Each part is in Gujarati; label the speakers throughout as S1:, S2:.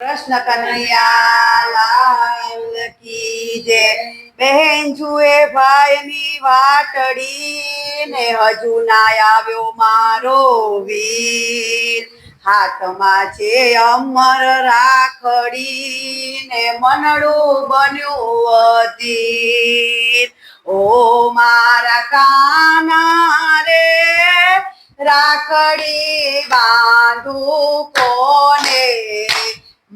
S1: કૃષ્ણ કનૈયા લાલ કી જે, બહેન જુએ ભાઈની વાટડી ને હજુ ના આવ્યો મારો વીર. હાથમાં છે અમર રાખડી ને મનડું બન્યું અધીર. ઓ મારા કાના રે, રાખડી બાંધું કોને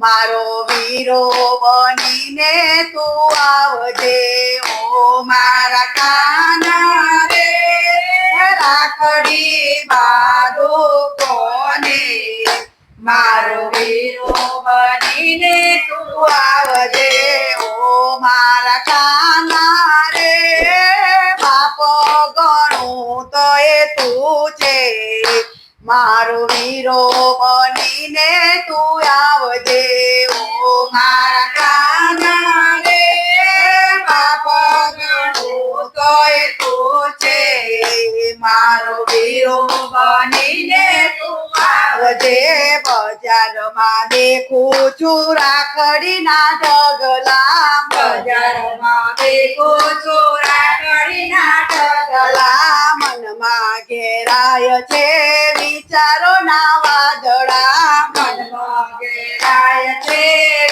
S1: મારો વીરો બનીને તું આવજે, ઓ મારા કાના રે રાખડી બાંધો કોને? મારો વીરો બનીને તું આવજે, ઓ મારા કાના રે બાપ ગણું તો એ તું છે. મારો વીરો બનીને તું આવજે આવજે બજારમાં દેખું છું રાખડીના ઢગલા બજારમાં દેખું છું રાખડીના ઢગલા મનમાં ઘેરાય છે વિચારો ના વાદળા. મનમાં ઘેરાય છે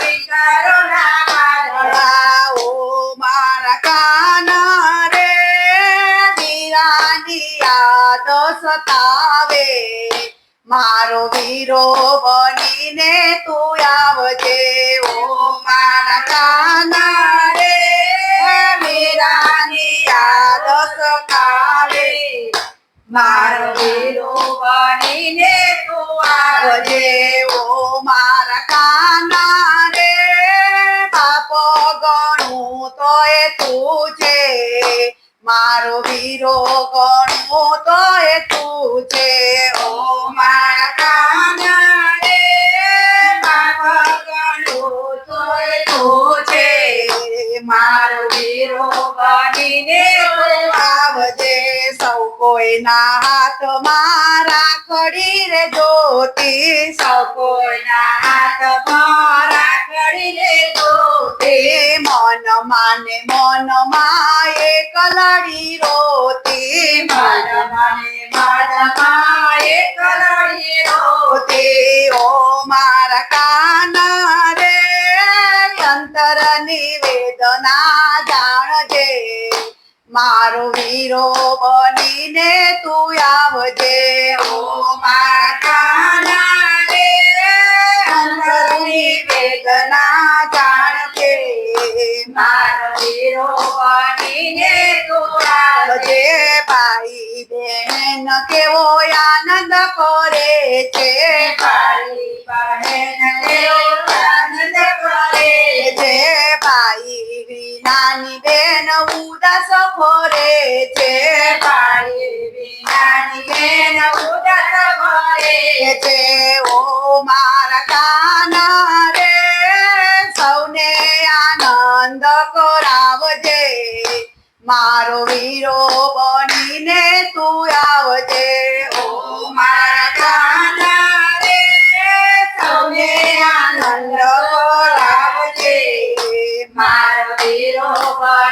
S1: વિચારો ના વાદળા. ઓ મારા કાન રે વીરાની યાદ સતાવે. મારો વીરો બનીને તું આવજે, ઓ મારા કાના રે વીરાની યાદ સતાવે મારો વીરો બનીને તું આવજે, ઓ મારા કાના રે બાપ ગણું તો એ તું છે. મારો વીરો ગણું તો એ તું છે. ઓ કોઈના હાથમાં રાખડી રે જોતી સૌ. કોઈના હાથમાં રાખડી રે જોતી મન માને મનમાં એક લડી રોતી. મન માને મનમાં એક લડી રોતી. ઓ મારા કાના રે અંતરની વેદના જાણજે. મારો વીરો બનીને તું આવજે. ઓ મારા કાના રે, અંતરની વેદના જાણજે. મારો વીરો બનીને તું આવજે. ભાઈ બહેન, કેવો આનંદ કરે છે. ભાઈ વિનાની બેન ઉદાસ છે છે. ઓ મારા કાના રે, સૌને આનંદ કરાવજે. મારો વીરો બનીને તું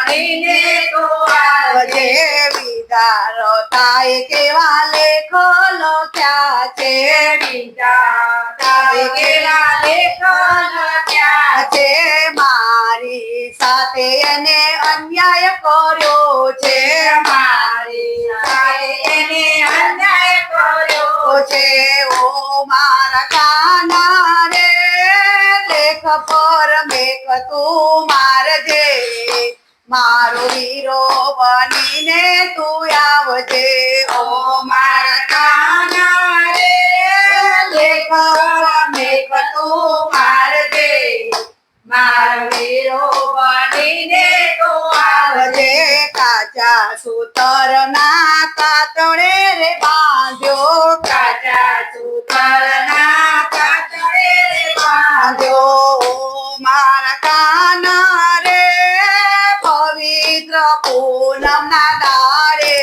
S1: બનીને તો આજે વિદારો થાય કેવા લેખો લખ્યા છે. થાય કેવા લેખો લખ્યા છે. મારી સાથે એને અન્યાય કર્યો છે. મારી સાથે એને અન્યાય કર્યો છે. ઓ મારા કાના રે લેખ પર મેક તું મારજે મારો હીરો બનીને તું આવજે. ઓ મારા કાના રે તું મારજે. મારો બનીને તું કાચા સુતર ના કાતણે રે બાંધ્યો. કાચા સુતર ના કાતણે રે બાંધ્યો. મારા કાના પૂનમ ના દાડે,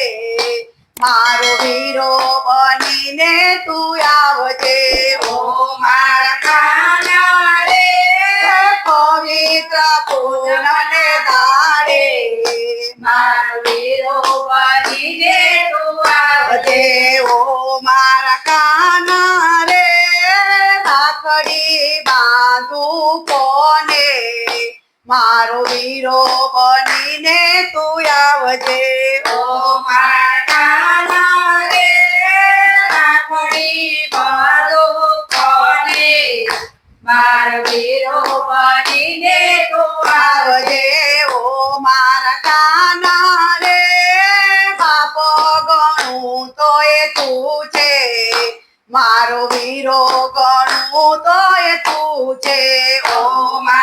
S1: મારો વીરો બનીને તું આવજે. ઓ મારા કાના રે પવિત્ર પૂનમ ને દાડે, મારો વીરો બનીને તું આવજે.
S2: ઓ મારા કાના રે રાખડી બાંધું કોને? મારો વીરો બનીને તું આવજે.
S1: ઓ માતાના માર વીરો બાપ ગણું તો તું છે. મારો વીરો ગણું તો એ તું છે. ઓ મારા